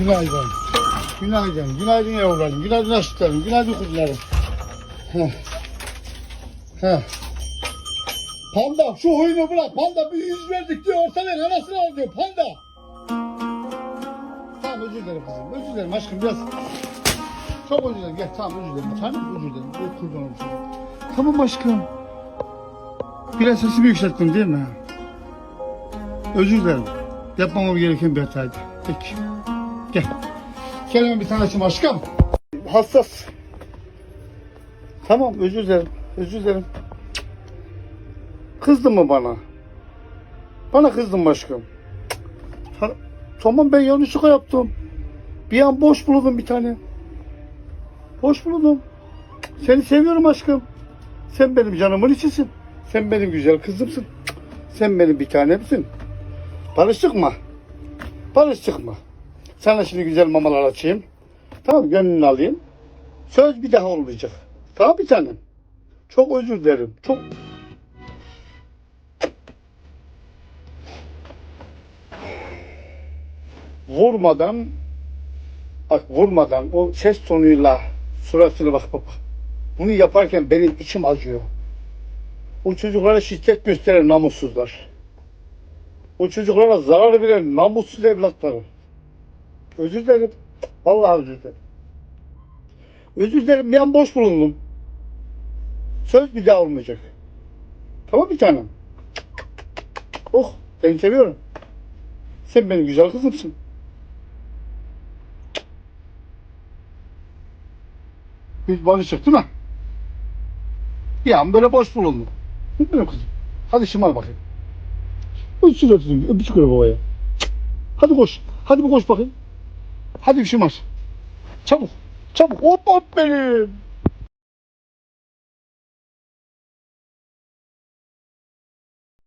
Günaydın. Günaydın. Günaydın yavrularım. Günaydın aşklarım. Günaydın kuzularım. Heh. Heh. Panda şu oyunu bırak. Panda bir yüz verdik diyor. Ortadan anasını al diyor. Panda. Tamam özür dilerim kızım. Özür dilerim aşkım biraz. Çok özür dilerim. Gel tamam özür dilerim. Tamam özür dilerim. Dur kurban olsun. Tamam aşkım. Biraz sesimi yükselttim değil mi? Özür dilerim. Yapmamam gereken bir hataydı. Peki. Gel. Hemen bir tane açayım aşkım. Hassas. Tamam özür dilerim. Özür dilerim. Kızdın mı bana? Bana kızdın mı aşkım? Cık. Ha, tamam ben yanlışlıkla yaptım. Bir an boş buldum bir tane. Boş buldum. Seni seviyorum aşkım. Sen benim canımın içisin. Sen benim güzel kızımsın. Sen benim bir tanemsin. Barıştık mı? Barıştık mı? Sana şimdi güzel mamalar açayım. Tamam gönlünü alayım. Söz bir daha olmayacak. Tamam bir tanem. Çok özür dilerim. Çok vurmadan bak vurmadan o ses tonuyla suratına bak baba. Bunu yaparken benim içim acıyor. O çocuklara şiddet gösteren namussuzlar. O çocuklara zarar veren namussuz evlatları. Özür dilerim. Vallahi özür dilerim. Özür dilerim. Bir an boş bulundum. Söz bir daha olmayacak. Tamam bir tanem. Oh seni seviyorum. Sen benim güzel kızımsın. Biz barıştık değil mi? Bir an böyle boş bulundum. Benim kızım. Hadi şımar bakayım. Öpücük şurasını, öpücük ver babaya. Hadi koş. Hadi bir koş bakayım. Hadi bir şımar. Çabuk. Çabuk. Hop hop benim.